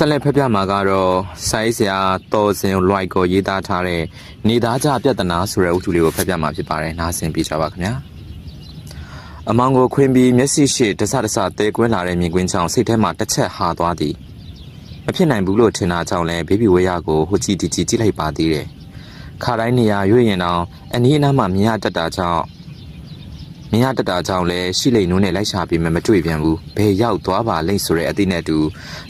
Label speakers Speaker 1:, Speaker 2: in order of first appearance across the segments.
Speaker 1: ဆက်လက်ဖက်ပြမှာကတော့ဆိုင်းစရာတော်စင်လွိုက်ကိုရေးသားထားတဲ့နေသားကြပြဿနာဆိုတဲ့အုပ်စုလေးကိုဖက်ပြမှာဖြစ်ပါတယ်နားဆင်ပြကြပါခင်ဗျာအမောင်ကိုခွင်းပြီးမျက်စိရှိတဆတဆတဲကွင်းလာတဲ့မြင်ကွင်းကြောင့်စိတ်ထဲမှာတစ်ချက်ဟာသွားသည်မဖြစ်နိုင်ဘူးလို့ထင်တာကြောင့်လည်းဘေဘီဝေးရကိုဟိုကြည့်တီကြည့်ကြည့်လိုက်ပါသေးတယ်ခါတိုင်းနေရာရွေ့ရင်တော့အနီးအနားမှာမြင်ရတတ်တာကြောင့် မြင်ရတတ်တာကြောင့်လည်းရှိလိမ့်နုံးနဲ့လိုက်ရှာပြီးမှမတွေ့ပြန်ဘူးဘယ်ရောက်သွားပါလိမ့်ဆိုတဲ့အသည့်နဲ့တူ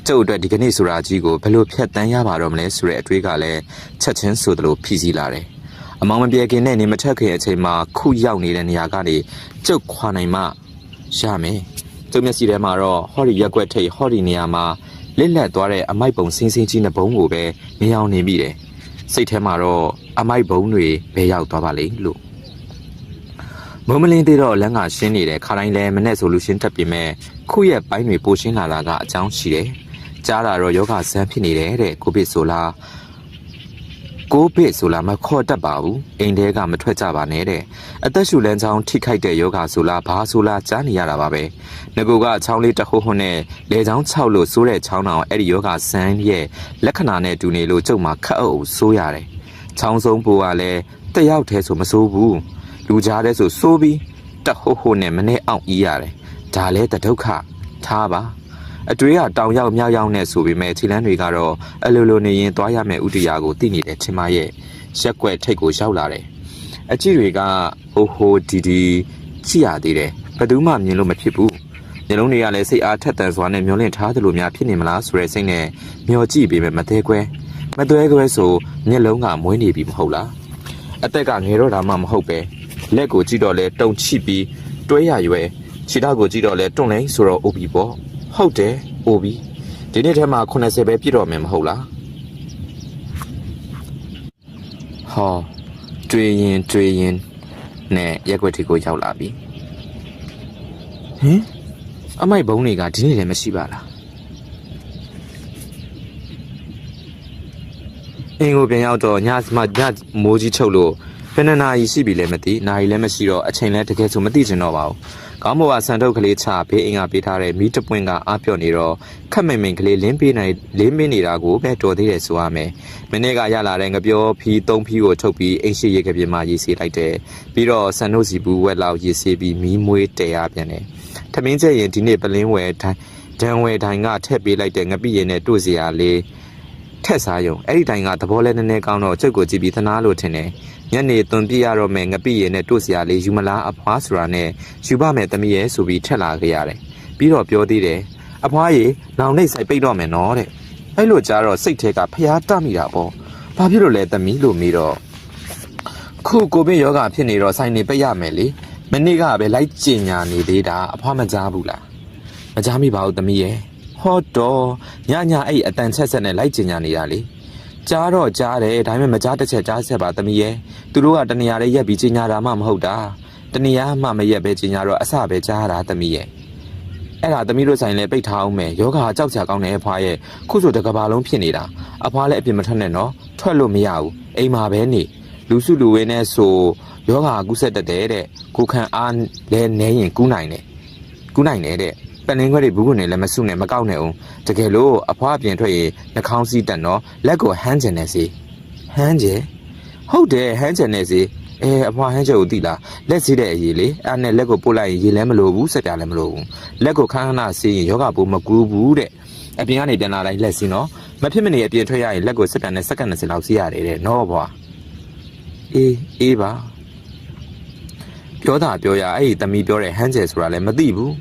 Speaker 1: ကျုပ်အတွက်ဒီကနေ့ဆိုတာကြီးကိုဘယ်လိုဖြတ်တန်းရပါတော့မလဲဆိုတဲ့အတွေးကလည်းချက်ချင်းဆိုသလိုဖြည့်စည်းလာတယ်။အမောင်မပြေခင်နဲ့နေမထက်ခင်အချိန်မှာခုရောက်နေတဲ့နေရာကနေကျုပ်ခွာနိုင်မှရမယ်။ကျုပ်မျက်စိထဲမှာတော့ဟော်ဒီရက်ွက်ထိတ်ဟော်ဒီနေရာမှာလစ်လက်သွားတဲ့အမိုက်ပုံစင်းစင်းကြီးနှစ်ဘုံကိုပဲမြင်အောင်နေမိတယ်။စိတ်ထဲမှာတော့အမိုက်ဘုံတွေဘယ်ရောက်သွားပါလိမ့်လို့ မုံမလင်းသေးတော့လမ်းကရှင်းနေတယ်ခါတိုင်းလဲမနဲ့ဆိုလူရှင်းတက်ပြင်မဲ့ခုရဲ့ပိုင်းတွေပိုရှင်းလာတာကအကြောင်းရှိတယ်။ကြားတာတော့ယောဂဆန်းဖြစ်နေတယ်တဲ့ကိုဗစ်ဆိုလားကိုဗစ်ဆိုလားမခေါ်တတ်ပါဘူးအိမ်ထဲကမထွက်ကြပါနဲ့တဲ့အသက်ရှူလန်းချောင်းထိခိုက်တဲ့ယောဂဆိုလားဘာဆိုလားကြားနေရတာပါပဲငကိုကချောင်းလေးတခုခုနဲ့လေချောင်း၆လို့စိုးတဲ့ချောင်းတောင်အဲ့ဒီယောဂဆန်းရဲ့လက္ခဏာနဲ့တူနေလို့ကျုပ်မှာခက်အုပ်ဆိုးရတယ်ချောင်းဆုံးပူကလည်းတယောက်တည်းဆိုမဆိုးဘူး လူကြားတဲ့ဆိုစိုးပြီးတဟုတ်ဟုနဲ့မနဲ့အောင်အီးရတယ်ဒါလဲတဒုက္ခထားပါအတွေးကတောင်ရောက်မြောက်ရောက်နဲ့ဆိုပေမဲ့ခြေလမ်းတွေကတော့အလိုလိုနေရင်သွားရမယ့်ဥတရားကိုသိနေတဲ့ချင်းမရဲ့ရက်ွက်ထိတ်ကိုရောက်လာတယ်အကြည့်တွေကဟိုဟိုဒီဒီကြည့်ရသေးတယ်ဘယ်သူမှမြင်လို့မဖြစ်ဘူးညလုံးတွေကလည်းစိတ်အားထက်သန်စွာနဲ့မျောလင့်ထားသလိုများဖြစ်နေမလားဆိုတဲ့စိတ်နဲ့မျောကြည့်ပေမဲ့မသေးခွဲမသွဲခွဲဆိုမျက်လုံးကမွေးနေပြီမဟုတ်လားအသက်ကငယ်တော့တာမှမဟုတ်ပဲ လက်ကိုကြည့်တော့လဲတုံချိပြီးတွဲရရွယ်ခြေထောက်ကိုကြည့်တော့လဲတွန့်လိန်ဆိုတော့အိုပြီပေါ့ဟုတ်တယ်အိုပြီဒီနေ့ထဲမှာ80ပဲပြည့်တော့မယ်မဟုတ်လားဟောတွေ့ရင်တွေ့ရင်နဲ့ရက်ွက်တီကိုရောက်လာပြီဟင်အမိုက်ဘုံတွေကဒီနေ့လည်းမရှိပါလားအင်းကိုပြန်ရောက်တော့ညစမညမိုးကြီးချုပ်လို့ဘ ယ်နှစ်နာရီရှိပြီလဲမသိနာရီလည်းမရှိတော့အချိန်လည်းတကယ်ဆိုမသိချင်တော့ပါဘူးကောင်းမောကဆန်ထုတ်ကလေးချဘေးအင်ကပေးထားတဲ့မီးတပွင့်ကအားပြော့နေတော့ခက်မိန်မိန်ကလေးလင်းပေးနိုင်လင်းပေးနေတာကိုပဲတော်သေးတယ်ဆိုရမယ်မနေ့ကရလာတဲ့ငပြောဖီသုံးဖီကိုထုတ်ပြီးအိမ်ရှိရေကပြင်းမှရေးစီလိုက်တယ်ပြီးတော့ဆန်တို့စီဘူးဝက်လောက်ရေးစီပြီးမီးမွေးတဲရပြန်တယ်ထမင်းကျရင်ဒီနေ့ပလင်းဝဲဒိုင်ဒန်ဝဲဒိုင်ကထက်ပေးလိုက်တဲ့ငပိရင်နဲ့တို့စရာလေးထက်စားယုံအဲ့ဒီတိုင်ကသဘောလဲနည်းနည်းကောင်းတော့ကျုပ်ကိုကြည့်ပြီးသနာလို့ထင်တယ် ညနေသွန်ပြရတော့မယ်ငပိရည်နဲ့တို့စရာလေးယူမလားအဖွားဆိုတာနဲ့ယူပါမယ်သမီးရဲ့ဆိုပြီးထက်လာခဲ့ရတယ်ပြီးတော့ပြောသေးတယ်အဖွားရေလောင်နေဆိုင်ပိတ်တော့မယ်နော်တဲ့အဲ့လိုကြားတော့စိတ်ထဲကဖျားတမိတာပေါ့ဘာဖြစ်လို့လဲသမီးလို့မေးတော့ခုကိုဗစ်ယောဂဖြစ်နေတော့ဆိုင်နေပိတ်ရမယ်လေမနေ့ကပဲလိုက်ကျင်ညာနေသေးတာအဖွားမကြားဘူးလားမကြားမိပါဘူးသမီးရဲ့ဟောတော့ညညအဲ့အတန်ချက်ဆက်နဲ့လိုက်ကျင်ညာနေတာလေ ကြားတော့ကြားတယ်ဒါပေမဲ့မကြားတစ်ချက်ကြားဆက်ပါသမီးရဲ့သူတို့ကတနေရာလေးရက်ပြီးကြီးညာတာမှမဟုတ်တာတနေရာမှမရက်ပဲကြီးညာတော့အစပဲကြားတာသမီးရဲ့အဲ့ဒါသမီးတို့ဆိုင်လဲပိတ်ထားအောင်မယ်ယောဂါကြောက်ကြကောင်းတဲ့အဖွားရဲ့ခုဆိုတကဘာလုံးဖြစ်နေတာအဖွားလည်းအပြစ်မထွက်နဲ့နော်ထွက်လို့မရဘူးအိမ်မှာပဲနေလူစုလူဝင်းနဲ့ဆိုယောဂါကူးဆက်တတ်တယ်တဲ့ကိုခံအားလဲနဲရင်ကူးနိုင်တယ်ကူးနိုင်တယ်တဲ့ ပလင်းခွက်တွေဘူးကနေလည်းမစုနဲ့မကောက်နဲ့အောင်တကယ်လို့အဖွားအပြင်ထွက်ရင်နှာခေါင်းစည်းတက်နော်လက်ကိုဟန်းကျင်နေစီဟန်းကျင်ဟုတ်တယ်ဟန်းကျင်နေစီအဲအဖွားဟန်းကျင်ကိုသိလားလက်စီးတဲ့အရေးလေအဲ့နဲ့လက်ကိုပို့လိုက်ရင်ရေလည်းမလိုဘူးစက်ပြလည်းမလိုဘူးလက်ကိုခန်းခဏစီးရင်ယောဂပိုးမကူးဘူးတဲ့အပြင်ကနေပြန်လာလိုက်လက်စီးနော်မဖြစ်မနေအပြင်ထွက်ရရင်လက်ကိုစက်ပြနဲ့စက္ကန့်20လောက်စီးရတယ်တဲ့နော်ဘွာအေးအေးပါပြောတာပြောရအဲ့ဒီသမီးပြောတဲ့ဟန်းကျယ်ဆိုတာလည်းမသိဘူး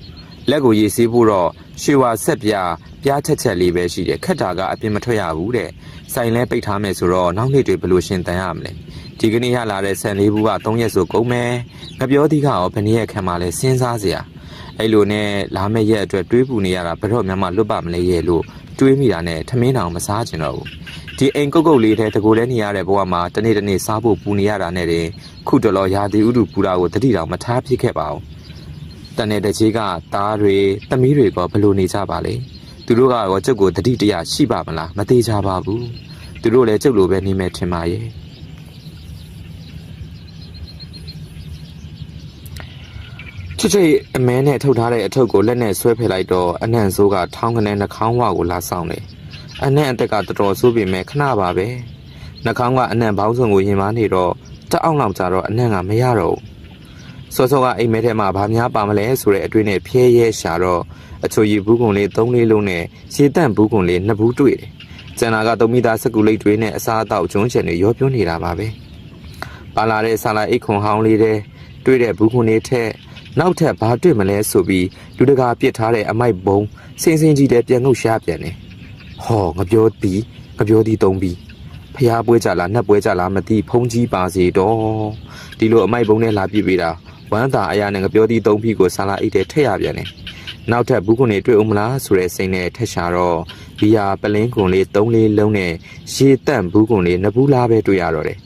Speaker 1: လက်ကိုရေးဆေးဖို့တော့ရွှေဝါဆက်ပြားပြားချက်ချက်လေးပဲရှိတယ်ခက်တာကအပြင်မထွက်ရဘူးတဲ့ဆိုင်လဲပိတ်ထားမယ်ဆိုတော့နောက်နေ့တွေဘယ်လိုရှင်းတန်ရမလဲဒီကနေ့ရလာတဲ့ဆန်လေးဘူးက3ရက်ဆိုကုန်မယ်ငပြောသီးကရောဘယ်နည်းရက်ခံမှလဲစဉ်းစားစရာအဲ့လိုနဲ့လာမယ့်ရက်အတွက်တွေးပူနေရတာဘယ်တော့မှမလွတ်ပါမလဲရဲ့လို့တွေးမိတာနဲ့ထမင်းတောင်မစားကျင်တော့ဘူးဒီအိမ်ကုတ်ကုတ်လေးတဲ့တကူလဲနေရတဲ့ဘဝမှာတနေ့တနေ့စားဖို့ပူနေရတာနဲ့တင်ခုတလောရာသီဥတုပူတာကိုတတိတောင်မထားဖြစ်ခဲ့ပါဘူး တန်တဲ့တကြီးကသားတွေသမီးတွေကဘလို့နေကြပါလဲသူတို့ကတော့ကျုပ်ကိုတတိတရရှိပါမလားမသေးကြပါဘူးသူတို့လည်းကျုပ်လိုပဲနေမယ်ထင်ပါရဲ့ချစ်ချစ်အမဲနဲ့ထုတ်ထားတဲ့အထုပ်ကိုလက်နဲ့ဆွဲဖယ်လိုက်တော့အနှံ့ဆိုးကထောင်းကနေနှာခေါင်းဝါကိုလာဆောင်တယ်အနံ့အသက်ကတော်တော်ဆိုးပေမဲ့ခဏပါပဲနှာခေါင်းကအနံ့ဘောင်းစုံကိုရင်မနေတော့တအောက်လောက်ကြတော့အနံ့ကမရတော့ဘူး စောစောကအိမ်မဲထဲမှာဗာများပါမလဲဆိုတဲ့အတွေ့နဲ့ဖျဲရဲရှာတော့အချိုရီဘူးကုံလေး၃လေးလုံးနဲ့ရေတန့်ဘူးကုံလေးနှစ်ဘူးတွေ့တယ်ကျန်တာကသုံးမိသားစကူလိတ်တွေနဲ့အစားအသောက်ကျွန်းချင်တွေရောပြောနေတာပါပဲပါလာတဲ့ဆာလာအိတ်ခွန်ဟောင်းလေးတဲ့တွေ့တဲ့ဘူးကုံလေးထက်နောက်ထပ်ဘာတွေ့မလဲဆိုပြီးလူတကာပြစ်ထားတဲ့အမိုက်ဘုံစင်းစင်းကြီးတဲ့ပြန်ငုတ်ရှားပြန်တယ်ဟောငပြောပြီးငပြောဒီသုံးပြီးဖျားပွဲကြလားနှက်ပွဲကြလားမသိဖုံးကြီးပါစေတော့ဒီလိုအမိုက်ပုံနဲ့လာပြစ်ပေးတာ ဝမ်းသာအရာနဲ့ငပြောဒီသုံးပြီးကိုဆာလာအိတ်တဲ့ထက်ရပြန်တယ်နောက်ထပ်ဘူးခွန်နေတွေ့အောင်မလားဆိုတဲ့စိတ်နဲ့ထက်ရှာတော့ဘီယာပလင်းခွန်လေး၃လေးလုံးနဲ့ရေတန့်ဘူးခွန်လေးနှစ်ဘူးလားပဲတွေ့ရတော့တယ်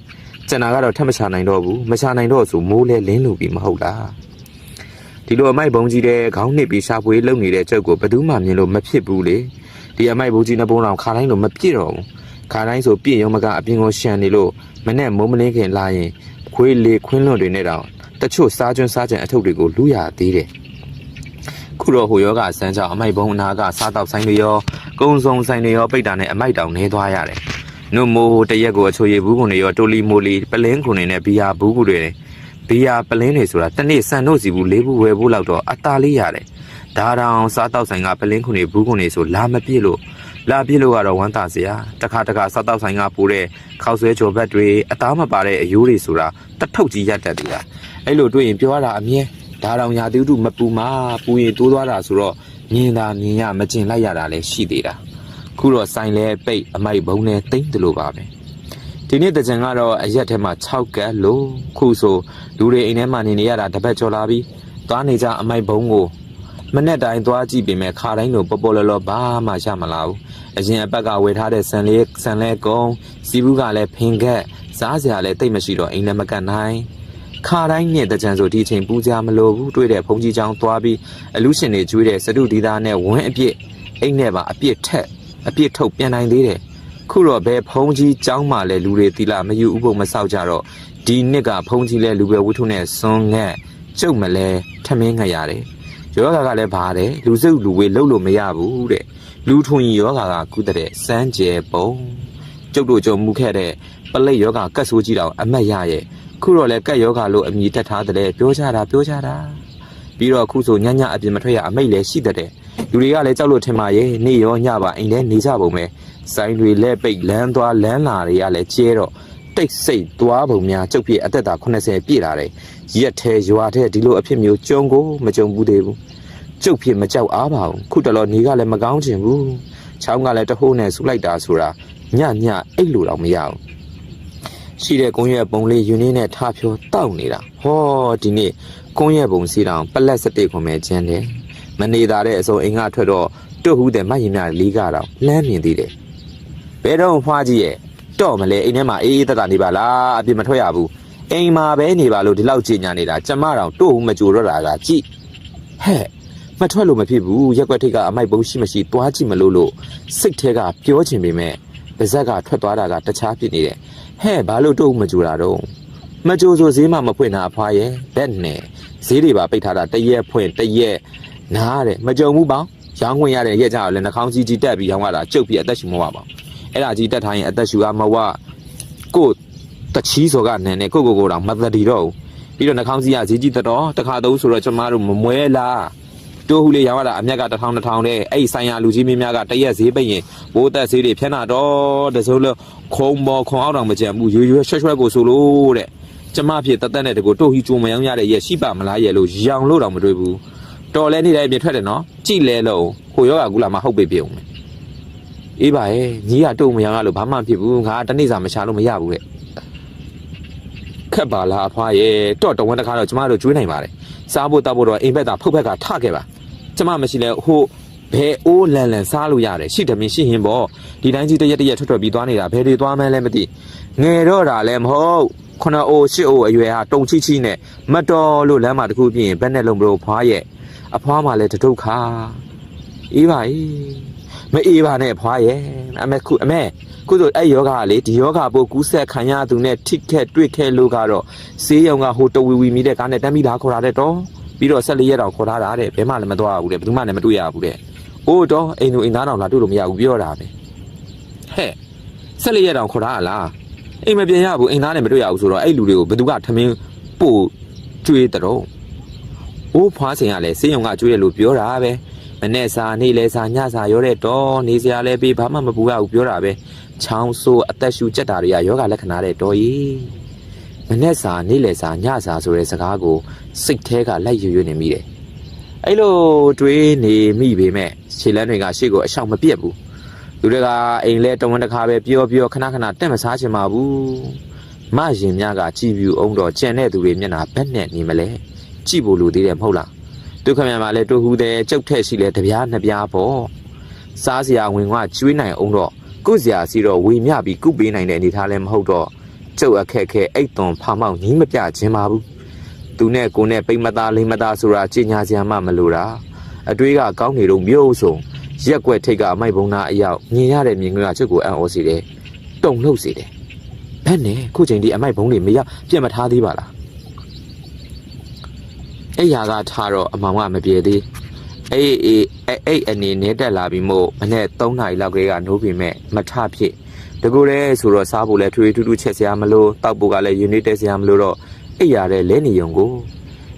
Speaker 1: ကျန်တာကတော့ထပ်မချနိုင်တော့ဘူးမချနိုင်တော့ဆိုမိုးလဲလင်းလူပြီးမဟုတ်လားဒီလိုအမိုက်ပုံကြီးတဲ့ခေါင်းနှစ်ပြီးရှာဖွေလုံနေတဲ့ကျုပ်ကိုဘယ်သူမှမြင်လို့မဖြစ်ဘူးလေဒီအမိုက်ဘူးကြီးနှစ်ပုံတော်ခါတိုင်းလိုမပြည့်တော့ဘူးခါတိုင်းဆိုပြည့်ရုံမကအပြင်ကိုရှန်နေလို့မနဲ့မိုးမလင်းခင်လာရင်ခွေးလေခွင်းလွန်တွေနဲ့တောင် တချို့စားကျွန်းစားကြံအထုပ်တွေကိုလူရသေးတယ်ခုတော့ဟိုယောဂဆန်းကြောင့်အမိုက်ဘုံအနာကစားတော့ဆိုင်တွေရောကုံစုံဆိုင်တွေရောပိတ်တာနဲ့အမိုက်တောင်နေသွားရတယ်နုမိုးတရက်ကိုအချိုရည်ဘူးကုန်တွေရောတိုလီမိုလီပလင်းကုန်တွေနဲ့ဘီယာဘူးကူတွေနဲ့ဘီယာပလင်းတွေဆိုတာတစ်နေ့ဆန်တို့စီဘူးလေးဘူးဝယ်ဖို့လောက်တော့အသာလေးရတယ်ဒါတောင်စားတောက်ဆိုင်ကပလင်းခွန်တွေဘူးခွန်တွေဆိုလာမပြည့်လို့လာပြည့်လို့ကတော့ဝမ်းသာစရာတခါတခါစားတောက်ဆိုင်ကပိုးတဲ့ခောက်ဆွဲကြော်ဘက်တွေအသားမပါတဲ့အယိုးတွေဆိုတာတထုပ်ကြီးရက်တက်သေးတာ အဲ့လိုတွေ့ရင်ပြောရတာအမြဲဒါတောင်ရာသီဥတုမပူမှာပူရင်တိုးသွားတာဆိုတော့မြင်သာမြင်ရမကျင်လိုက်ရတာလည်းရှိသေးတာခုတော့ဆိုင်လဲပိတ်အမိုက်ဘုံနဲ့တိမ့်တယ်လို့ပါပဲဒီနေ့တကြံကတော့အရက်ထဲမှာ6ကက်လို့ခုဆိုလူတွေအိမ်ထဲမှာနေနေရတာတပတ်ကျော်လာပြီသွားနေကြအမိုက်ဘုံကိုမနဲ့တိုင်းသွားကြည့်ပေမဲ့ခါတိုင်းလိုပေါ်ပေါ်လော်လော်ဘာမှရမလာဘူးအရင်အပတ်ကဝယ်ထားတဲ့ဆန်လေးဆန်လဲကုန်းစီဘူးကလည်းဖင်ခက်စားစရာလည်းတိတ်မရှိတော့အိမ်လည်းမကတ်နိုင် ခါတိုင်းနဲ့တကြံဆိုဒီအချိန်ပူကြမလို့ဘူးတွေ့တဲ့ဘုံကြီးချောင်းသွားပြီးအလူရှင်တွေကျွေးတဲ့စတုဒီသားနဲ့ဝင်းအပြစ်အိမ်နဲ့ပါအပြစ်ထက်အပြစ်ထုတ်ပြန်နိုင်သေးတယ်ခုတော့ဘယ်ဖုံးကြီးចောင်းမှလည်းလူတွေတီလာမယူဥပုံမဆောက်ကြတော့ဒီနှစ်ကဖုံးကြီးလဲလူပဲဝိထုနဲ့စွန်းငက်ကျုပ်မလဲထမင်းငက်ရတယ်ယောဂါကလည်းဘာတဲ့လူစုပ်လူဝေးလှုပ်လို့မရဘူးတဲ့လူထွန်ယောဂါကကုတဲ့စမ်းကြယ်ပုံကျုပ်တို့ကြုံမှုခဲ့တဲ့ပလိတ်ယောဂါကတ်ဆိုးကြီးတောင်အမတ်ရရဲ့ ခုတော့လဲကတ်ယောဂါလို့အမည်တက်ထားတဲ့ပြောကြတာပြောကြတာပြီးတော့ခုဆိုညညအပြင်မထွက်ရအမိတ်လည်းရှိတဲ့လူတွေကလည်းကြောက်လို့ထင်ပါရဲ့နေ့ရောညပါအိမ်ထဲနေကြပုံပဲဆိုင်တွေလက်ပိတ်လမ်းသွားလမ်းလာတွေကလည်းကျဲတော့တိတ်ဆိတ်သွားပုံများကျုပ်ပြည့်အသက်တာ80ပြည့်လာတယ်ရက်ထဲရွာထဲဒီလိုအဖြစ်မျိုးကြုံကိုမကြုံဘူးသေးဘူးကျုပ်ဖြစ်မကြောက်အားပါဘူးခုတလောနေကလည်းမကောင်းချင်ဘူးချောင်းကလည်းတဟိုးနဲ့ဆူလိုက်တာဆိုတာညညအိတ်လို့တော့မရဘူး ရှိတဲ့ကုန်းရဲ့ပုံလေးယူနေနဲ့ထားဖြောတောက်နေတာဟောဒီနေ့ကုန်းရဲ့ပုံစီတောင်ပလက်စတိတ်ခွန်မဲ့ကျန်းတယ်မနေတာတဲ့အစုံအိမ်ကထွက်တော့တွတ်ဟူးတဲ့မရင်များလေးကတော့လှမ်းမြင်သေးတယ်ဘဲတော့ဖွားကြီးရဲ့တော့မလဲအိမ်ထဲမှာအေးအေးတတနေပါလားအပြင်မထွက်ရဘူးအိမ်မှာပဲနေပါလို့ဒီလောက်ကြင်ညာနေတာကျမတောင်တို့ဟူးမကြိုတော့တာကကြည့်ဟဲ့မထွက်လို့မဖြစ်ဘူးရက်ွက်ထိတ်ကအမိုက်ပုံးရှိမရှိသွားကြည့်မလို့လို့စိတ်ထဲကပြောချင်ပေမဲ့ပါဇက်ကထွက်သွားတာကတခြားဖြစ်နေတယ် ဟဲ့ဘာလို့တော့မကြိုတာတော့မကြိုဆိုဈေးမှမဖွင့်တာအဖွားရဲ့ဘက်နဲ့ဈေးတွေပါပိတ်ထားတာတရက်ဖွင့်တရက်နားတယ်မကြုံဘူးပေါ့ရောင်းခွင့်ရတဲ့ရက်ကြတော့လည်းနှာခေါင်းကြီးကြီးတက်ပြီးရောင်းရတာကျုပ်ပြီးအသက်ရှူမဝပါအဲ့ဒါကြီးတက်ထားရင်အသက်ရှူကမဝကို့တချီးစော်ကနန်းနဲ့ကိုကိုကိုတော့မသက်တီတော့ဘူးပြီးတော့နှာခေါင်းကြီးကဈေးကြီးတက်တော့တခါသုံးဆိုတော့ကျမတို့မမွဲလား တိုးဟူလေးရောင်းရတာအမြက်ကတစ်ထောင်တစ်ထောင်တဲ့အဲ့ဒီဆိုင်ရလူကြီးမင်းများကတရက်ဈေးပိတ်ရင်ဘိုးသက်ဈေးတွေဖြန်းတာတော့တစိုးလို့ခုံပေါ်ခွန်အောင်တောင်မကြံဘူးရွရွရွှဲရွှဲကိုဆိုလို့တဲ့ကျမဖြစ်တသက်နဲ့တကူတိုးဟီကြုံမယောင်းရတဲ့ရက်ရှိပါမလားရဲ့လို့ရောင်လို့တောင်မတွေ့ဘူးတော်လဲနေတိုင်းပြထွက်တယ်နော်ကြည်လဲလို့ဟိုယောကကူလာမဟုတ်ပေပြုံမယ်အေးပါရဲ့ညီကတိုးမယောင်းရလို့ဘာမှမဖြစ်ဘူးငါတနေ့စာမချလို့မရဘူးတဲ့ခက်ပါလားအဖွားရဲ့တော့တဝန်းတစ်ခါတော့ကျမတို့ကျွေးနိုင်ပါတယ် စားဖို့တောက်ဖို့တော့အိမ်ဘက်ကဖုတ်ဘက်ကထခဲ့ပါကျမမရှိလဲဟိုဘယ်အိုးလန်လန်စားလို့ရတယ်ရှိတယ်မင်းရှိရင်ပေါ့ဒီတိုင်းကြီးတရက်တရက်ထွက်ထွက်ပြီးသွားနေတာဘယ်တွေသွားမှန်းလဲမသိငယ်တော့တာလည်းမဟုတ်ခုနအိုးရှစ်အိုးအရွယ်ဟာတုံချီချီနဲ့မတော်လို့လမ်းမှာတစ်ခုပြင်းဘက်နဲ့လုံးမလို့ဖွားရဲ့အဖွားမှလည်းတဒုက္ခအေးပါအေးမအေးပါနဲ့ဖွားရဲ့အမေခုအမေ ခုဆိုအဲ့ယောဂကလေဒီယောဂပို့ကူးဆက်ခံရသူနဲ့ထိခက်တွေ့ခဲလို့ကတော့ဆေးရုံကဟိုတဝီဝီမိတဲ့ကားနဲ့တမ်းပြီးသားခေါ်တာတဲ့တော့ပြီးတော့14ရက်တောင်ခေါ်ထားတာတဲ့ဘယ်မှလည်းမသွားဘူးတဲ့ဘယ်သူမှလည်းမတွေ့ရဘူးတဲ့။အိုးတော့အိမ်သူအိမ်သားတောင်လာတွေ့လို့မရဘူးပြောတာပဲဟဲ့ဆက်လေးရတောင်ခေါ်ထားလားအိမ်မပြန်ရဘူးအိမ်သားနဲ့မတွေ့ရဘူးဆိုတော့အဲ့လူတွေကိုဘယ်သူကထမင်းပို့ကျွေးတဲ့တော့အိုးဖွားစင်ကလည်းစေးရုံကကျွေးတယ်လို့ပြောတာပဲ မနဲ့စာနေ့လဲစာညစာရောတဲ့တော့နေစရာလဲပြီးဘာမှမပူရဘူးပြောတာပဲချောင်းဆိုးအသက်ရှူကြက်တာတွေကယောဂလက္ခဏာတဲ့တော်ကြီးမနဲ့စာနေ့လဲစာညစာဆိုတဲ့စကားကိုစိတ်แท้ကလိုက်ရွရွနေမိတယ်အဲ့လိုတွေးနေမိပေမဲ့ခြေလမ်းတွေကရှေ့ကိုအရှောင်မပြတ်ဘူးလူတွေကအိမ်လဲတဝန်တစ်ခါပဲပြောပြောခဏခဏတက်မစားချင်ပါဘူးမရင်များကကြည်ပြူအောင်တော့ကြံတဲ့သူတွေမျက်နှာဘက်နဲ့နေမလဲကြည်ဖို့လူသေးတယ်မဟုတ်လား ဒုက္ခမြန်မှာလဲတူဟူတဲ့ကြုတ်ထက်ရှိလဲတပြားနှစ်ပြားပေါ့စားစရာဝင်ကကျွေးနိုင်အောင်တော့ကုစရာစီတော့ဝေမျှပြီးကုပေးနိုင်တဲ့အနေထားလဲမဟုတ်တော့ကျုပ်အခက်ခဲအိတ်သွန်ဖာမောက်ညီးမပြခြင်းပါဘူးသူနဲ့ကိုနဲ့ပိမ့်မသားလိမ့်မသားဆိုတာကြင်ညာစရာမှမလိုတာအတွေးကကောင်းနေတော့မျိုးစုံရက်ွက်ထိတ်ကအမိုက်ဘုံသားအရောက်မြင်ရတဲ့မြင်ကွင်းကချွတ်ကိုအံ့ဩစေတယ်။တုံလှုပ်စေတယ်။ဘယ်နဲ့ခုချိန်ဒီအမိုက်ဘုံတွေမရပြတ်မထားသေးပါလား။ အဲ့ဟာကထားတော့အမောင်ကမပြေသေး။အေးအေးအဲ့အဲ့အနေနဲ့တက်လာပြီးမို့မနေ့3နာရီလောက်ကလေးကနိုးပြီမဲ့မထဖြစ်တကူရဲဆိုတော့စားဖို့လဲထွေထူးထူးချက်စရာမလို့တောက်ဖို့ကလည်းယူနစ်တက်စရာမလို့တော့အဲ့ရတဲ့လဲနေုံကို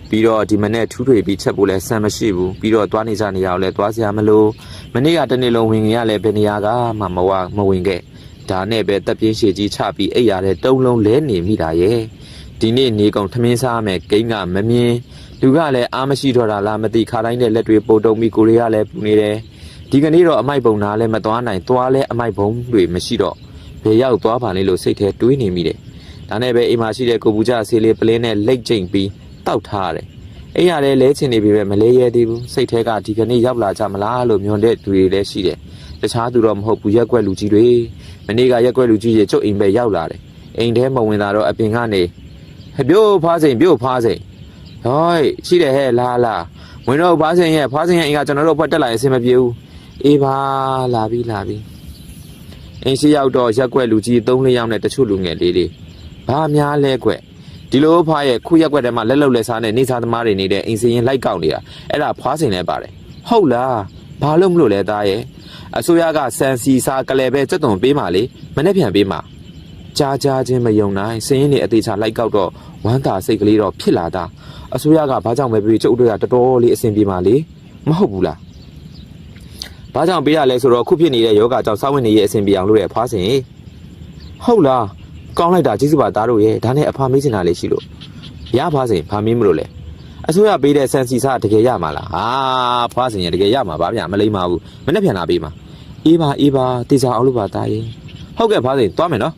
Speaker 1: ပြီးတော့ဒီမနေ့ထူးထွေပြီးချက်ဖို့လဲဆန်မရှိဘူးပြီးတော့သွားနေကြနေရအောင်လဲသွားစရာမလိုမနေ့ကတနေ့လုံးဝင်ငရလဲဘယ်နေရာကမှမဝမဝင်ခဲ့ဒါနဲ့ပဲတက်ပြင်းရှည်ကြီးချပြီးအိပ်ရတဲ့တုံးလုံးလဲနေမိတာရဲ့ဒီနေ့နေကုန်ထမင်းစားမယ်ဂိမ်းကမမြင် လူကလည်းအားမရှိတော့တာလားမသိခါတိုင်းတဲ့လက်တွေပိုတုံပြီးကိုရီးယားလည်းပူနေတယ်ဒီကနေ့တော့အမိုက်ပုံနာလည်းမသွားနိုင်သွားလဲအမိုက်ပုံတွေမရှိတော့ဘယ်ရောက်သွားပါလဲလို့စိတ်ထဲတွေးနေမိတယ်ဒါနဲ့ပဲအိမ်မှာရှိတဲ့ကိုပူကြဆေးလေးပလင်းနဲ့လိတ်ကျိန်ပြီးတောက်ထားရတယ်အဲ့ရတဲ့လဲချင်နေပြီပဲမလဲရဲသေးဘူးစိတ်แท้ကဒီကနေ့ရောက်လာကြမလားလို့မျှော်တဲ့သူတွေလည်းရှိတယ်တခြားသူတော့မဟုတ်ဘူးရက်ွက်လူကြီးတွေမနေ့ကရက်ွက်လူကြီးရေကျုပ်အိမ်ပဲရောက်လာတယ်အိမ်ထဲမဝင်တာတော့အပြင်ကနေဟဲ့ပြို့ဖားစိန်ပြို့ဖားစိန် ဟိုးရှိတယ်ဟဲ့လာလာဝင်တော့ဖားစိန်ရဲ့ဖားစိန်ရဲ့အိမ်ကကျွန်တော်တို့ဘက်တက်လာရင်အဆင်မပြေဘူးအေးပါလာပြီလာပြီအိမ်ရှိရောက်တော့ရက်ွက်လူကြီး၃၄ယောက်နဲ့တချို့လူငယ်လေးတွေဘာများလဲကွက်ဒီလိုဖွားရဲ့ခုရက်ွက်ထဲမှာလက်လုံလက်စားနဲ့နေစားသမားတွေနေတဲ့အိမ်စရင်လိုက်ကောက်နေတာအဲ့ဒါဖွားစင်လဲပါတယ်ဟုတ်လားဘာလို့မလို့လဲသားရဲ့အစိုးရကစံစီစာကလေးပဲစက်သွန်ပေးမှလေမနေ့ပြန်ပေးမှကြားကြားချင်းမယုံနိုင်စရင်နေအသေးချာလိုက်ကောက်တော့ဝမ်းသာစိတ်ကလေးတော့ဖြစ်လာတာ အစိုးရကဘာကြောင့်ပဲပြေကျုပ်တို့ကတော်တော်လေးအဆင်ပြေမှလေမဟုတ်ဘူးလားဘာကြောင့်ပေးရလဲဆိုတော့ခုဖြစ်နေတဲ့ယောဂကြောင့်စောင့်ဝင်နေရဲ့အဆင်ပြေအောင်လို့ရဖွားစင်ဟုတ်လားကောင်းလိုက်တာကျေးဇူးပါသားတို့ရဲ့ဒါနဲ့အဖာမေးချင်တာလေးရှိလို့ရဖားစင်ဖာမင်းမလို့လဲအစိုးရပေးတဲ့ဆန်စီစာတကယ်ရမှာလားဟာဖားစင်ရတကယ်ရမှာဗာဗျာမလိမ္မာဘူးမနေ့ပြန်လာပေးမှာအေးပါအေးပါတေချာအောင်လို့ပါသားရဲ့ဟုတ်ကဲ့ဖားစင်သွားမယ်နော်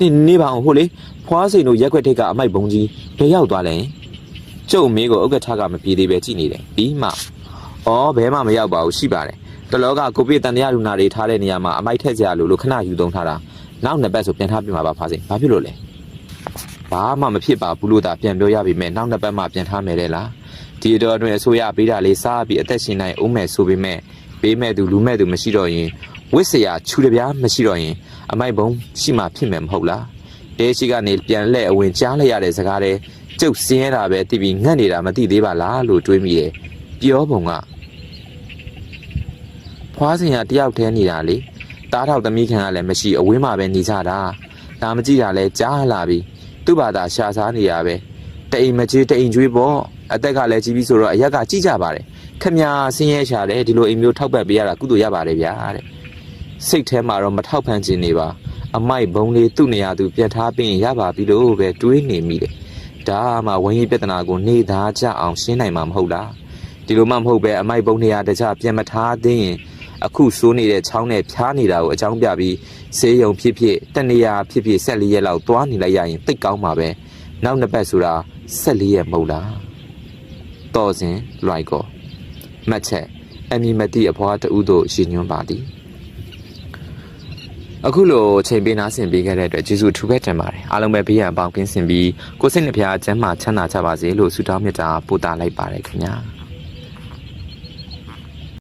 Speaker 1: နေနေပါအောင်ဟုတ်လေဖွားစင်တို့ရက်ွက်ထိတ်ကအမိုက်ဘုံကြီးဘယ်ရောက်သွားလဲ ကျုပ်မေးကိုဥက္ကဋ္ဌကမပြေသေးပဲကြည်နေတယ်ပြီးမှဩဘဲမှမရောက်ပါဘူးရှိပါတယ်တလောကကိုပြည့်တန်တရားလူနာတွေထားတဲ့နေရာမှာအမိုက်ထက်ကြရလို့လို့ခဏယူသုံးထားတာနောက်နှစ်ပတ်ဆိုပြန်ထားပြမှာပါဖားစိဘာဖြစ်လို့လဲဘာမှမဖြစ်ပါဘူးလို့သာပြန်ပြောရပြီမဲ့နောက်နှစ်ပတ်မှပြန်ထားမယ်တဲ့လားဒီတော့အတွင်းအစိုးရပေးတာလေးစားပြီးအသက်ရှင်နိုင်အောင်မယ်ဆိုပေမဲ့ပေးမဲ့သူလူမဲ့သူမရှိတော့ရင်ဝစ်စရာခြူတပြားမရှိတော့ရင်အမိုက်ဘုံရှိမှဖြစ်မယ်မဟုတ်လားတဲရှိကနေပြန်လှည့်အဝင်ကြားလိုက်ရတဲ့စကားတဲ့ ကျုပ်စင်းရတာပဲတိပြီးငတ်နေတာမသိသေးပါလားလို့တွေးမိတယ်ပြောပုံကဖွားစင်ရတယောက်တည်းနေတာလေတားထောက်သမီးခံကလည်းမရှိအဝင်းမှာပဲနေကြတာဒါမကြည့်တာလဲကြားလာပြီသူ့ဘာသာရှာစားနေရပဲတအိမ်မကြီးတအိမ်ကျွေးပေါ့အသက်ကလည်းကြီးပြီဆိုတော့အရက်ကကြည့်ကြပါတယ်ခမညာဆင်းရဲရှာတယ်ဒီလိုအိမ်မျိုးထောက်ပတ်ပေးရတာကုသိုလ်ရပါတယ်ဗျာတဲ့စိတ်ထဲမှာတော့မထောက်ဖန်ခြင်းနေပါအမိုက်ဘုံလေးသူ့နေရာသူပြတ်ထားပြီးရင်ရပါပြီလို့ပဲတွေးနေမိတယ် ဒါမှဝင်းကြီးပြဿနာကိုနေသားကြအောင်ရှင်းနိုင်မှာမဟုတ်လားဒီလိုမှမဟုတ်ပဲအမိုက်ဘုံနေရာတခြားပြန်မထားသေးရင်အခုစိုးနေတဲ့ချောင်းနဲ့ဖြားနေတာကိုအကြောင်းပြပြီးဆေးရုံဖြစ်ဖြစ်တနေရာဖြစ်ဖြစ်၁၄ရက်လောက်သွားနေလိုက်ရရင်သိတ်ကောင်းပါပဲနောက်နှစ်ပတ်ဆိုတာ၁၄ရက်မဟုတ်လားတော်စင်လွိုက်ကောမှတ်ချက်အမီမတိအဖွားတူတို့ရည်ညွှန်းပါသည် အခုလိုချိန်ပေးနာဆင်ပေးခဲ့တဲ့အတွက်ကျေးဇူးထူးပဲတင်ပါတယ်အားလုံးပဲဘေးရန်အပေါင်းကင်းစင်ပြီးကိုယ်စိတ်နှဖျားကျမ်းမာချမ်းသာကြပါစေလို့ဆုတောင်းမြတ်တာပို့တာလိုက်ပါတယ်ခင်ဗျာ